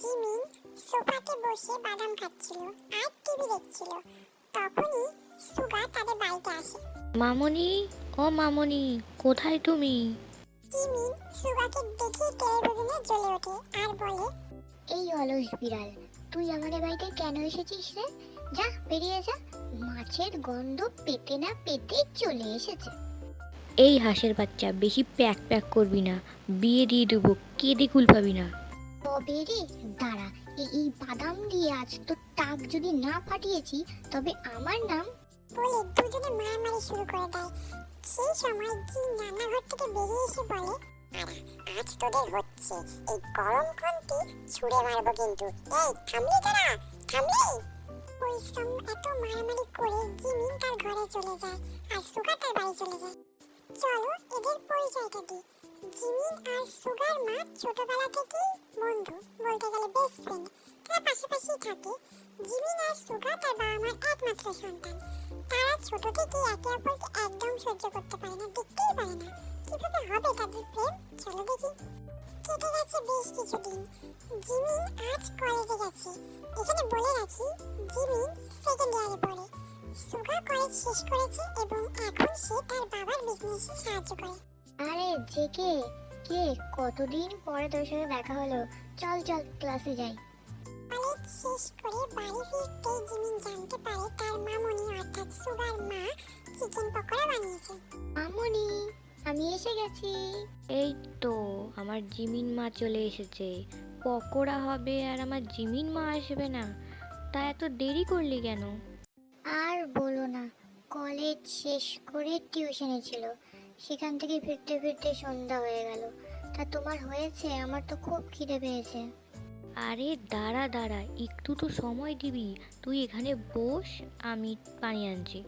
Jimin সোফাতে বসে বাদাম খাচ্ছিল আর টিভি দেখছিল। তখনই সুগা তাদের বাড়িতে আসে। মামনি ও মামনি কোথায় তুমি? জিমিন সুগাকে দেখে টেলিভিশনে জ্বলে ওঠে আর বলে এই অলস বিড়াল তুই আমাদের বাড়িতে কেন এসেছিস রে? যা বেরিয়ে যা। মাছের গন্ধ পেতে না পেতে চলে এসেছে। এই হাঁসের বাচ্চা বেশি প্যাক প্যাক করবি না। বিয়ে দিয়ে দেবো কেঁদে কুল পাবি না। তবে রে দাঁড়া এই বাদাম দিয়ে আজ তো টাক যদি না ফাটিয়েছি তবে আমার নাম? বলে দুজনে মারামারি শুরু করে দেয়। সেই সময় জি রান্নাঘর থেকে বেরিয়ে এসে বলে "আরে, আজ তোদের হচ্ছে। এই গরম খন্তি ছুঁড়ে মারবো কিন্তু। এই থামলি তারা থামলি! সম এত মারামারি করে জিমিন তার ঘরে চলে যায় আর সুগা তার বাড়ি চলে যায়। চলো এদের পরিচয়টা দিই। জিমিন আর সুগার মা ছোটবেলা থেকেই বন্ধু, বলতে গেলে বেস্ট ফ্রেন্ড তারা পাশাপাশি থাকে জিমিন আর সুগা তার বাবা মার একমাত্র সন্তান। তারা ছোট থেকে একে অপরকে একদম সহ্য করতে পারে না, দেখতেই পারে না। কীভাবে হবে তাদের প্রেম? চলো দেখি। কেটে গেছে বেশ কিছুদিন। জিমিন আজ কলেজে গেছে। এখানে বলে রাখি, জিমিন সেকেন্ড ইয়ারে পড়ে। সুগা কলেজ শেষ করেছে এবং এখন সে তার বাবার বিজনেসে সাহায্য করে। আরে, জেকে কে কতদিন পরে তোর সাথে দেখা হলো? চল চল ক্লাসে যাই। কলেজ শেষ করে বাড়ি জিমিন জানতে পারে তার মামনি অর্থাৎ সুগার মা চিকেন পকোড়া বানিয়েছে। আমনি আমি এসে গেছি। এই তো আমার জিমিন মা চলে এসেছে। পকোড়া হবে আর আমার জিমিন মা আসবে না। তা এত দেরি করলি কেন? আর বলো না কলেজ শেষ করে টিউশনে ছিল। সেখান থেকে ফিরতে ফিরতে সন্ধ্যা হয়ে গেল। তা তোমার হয়েছে? আমার তো খুব খিদে পেয়েছে। আরে দাঁড়া দাঁড়া একটু তো সময় দিবি। তুই এখানে বস আমি পানি আনছি।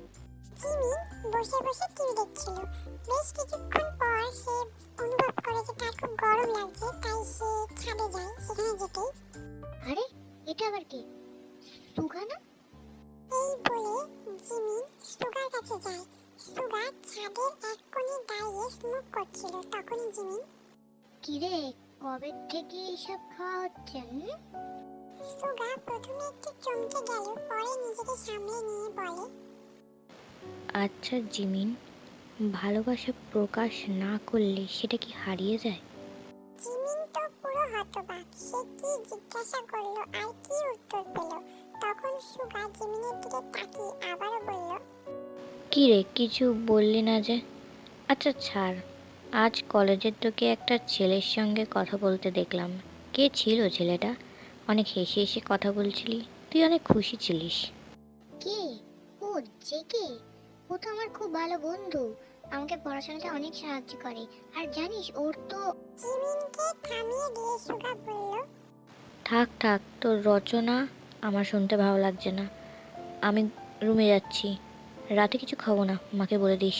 বসে বসে টিভি দেখছিল। বেশ কিছুক্ষণ পর সে অনুভব করে যে তার খুব গরম লাগছে তাই সে ছাদে যায় সেখানে যেতেই। আরে এটা আবার কি? সুগানা? এই বলে জিমিন সুগার কাছে যায়। সুগা ছাদের এক কোণে দাঁড়িয়ে স্মোক করছিল। তখনই জিমিন কিরে কবে থেকে এসব খাওয়া হচ্ছে? সুগা প্রথমে একটু চমকে গেল পরে নিজেকে সামলে নিয়ে বলে আচ্ছা জিমিন ভালোবাসা প্রকাশ না করলে সেটা কি হারিয়ে যায়? জিমিন তো পুরো হতবাক। সে কি জিজ্ঞাসা করল আর কি উত্তর পেল? তখন সুগা জিমিনের দিকে তাকিয়ে আবারও বলল কি রে কিছু বললি না যে? আচ্ছা ছাড়। আজ কলেজের তোকে একটা ছেলের সঙ্গে কথা বলতে দেখলাম। কে ছিল ছেলেটা? অনেক হেসে হেসে কথা বলছিলি। তুই অনেক খুশি ছিলিস। কে? ও জেকে ও তো আমার খুব ভালো বন্ধু। আমাকে পড়াশোনাতে অনেক সাহায্য করে। আর জানিস ওর তো জিমিনকে থামিয়ে দিয়ে সুগা বলল থাক থাক তোর রচনা আমার শুনতে ভালো লাগছে না। আমি রুমে যাচ্ছি। রাতে কিছু খাব না মাকে বলে দিস।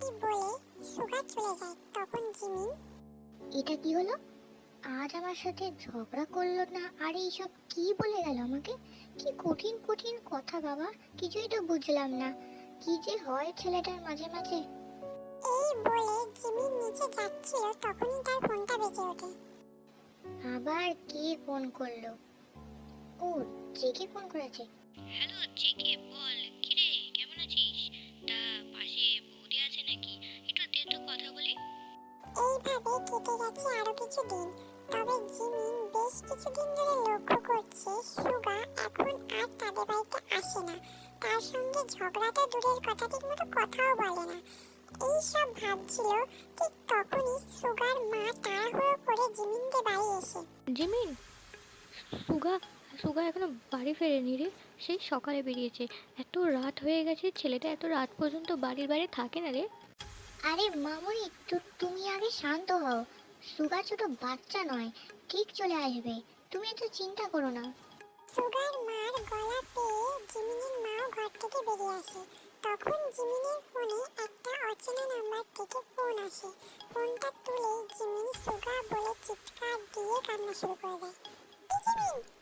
কি বলে? সুগা চলে যায় তখন জিমিন এটা কি হলো? আজ আমার সাথে ঝগড়া করল না? আর এইসব কি বলে গেল আমাকে? কি কঠিন কঠিন কথা বাবা কিছুই তো বুঝলাম না। কি যে হয় ছেলেটার মাঝে মাঝে। এই বলে জিমিন নিচে যাচ্ছিল তখনই তার ফোনটা বেজে ওঠে। আবার কে ফোন করল? ও জেকে ফোন করেছে? হ্যালো জেকে বল কিরে কেমন আছিস? তা পাশে বৌদি আছে নাকি? একটু দে তো কথা বলি। এইভাবে কেটে গেছে আরও কিছু দিন তবে জিমিন বেশ কিছুদিন ধরে লক্ষ্য করছে সুগা এখন আর তাদের বাড়িতে আসে না। তার সঙ্গে ঝগড়াটা দূরের কথা ঠিক মতো কথাও বলে না। এই সব ভাবছিল ঠিক তখনই সুগার মা তাড়াহুড়ো করে জিমিনদের বাড়ি এসে জিমিন? সুগা সুগা এখনও বাড়ি ফেরেনি রে। সেই সকালে বেরিয়েছে। এত রাত হয়ে গেছে ছেলেটা এত রাত পর্যন্ত বাড়ির বাইরে থাকে না রে। আরে মামুনি তু- তুমি আগে শান্ত হও। সুগা ছোট বাচ্চা নয় ঠিক চলে আসবে। তুমি এত চিন্তা করো না। সুগার মার গলা পেয়ে জিমিনের মাও ঘর থেকে বেরিয়ে আসে। তখন জিমিনের ফোনে একটা অচেনা নাম্বার থেকে ফোন আসে। ফোনটা তুলে জিমিন সুগা বলে চিৎকার দিয়ে কান্না শুরু করে দেয়। জিমিন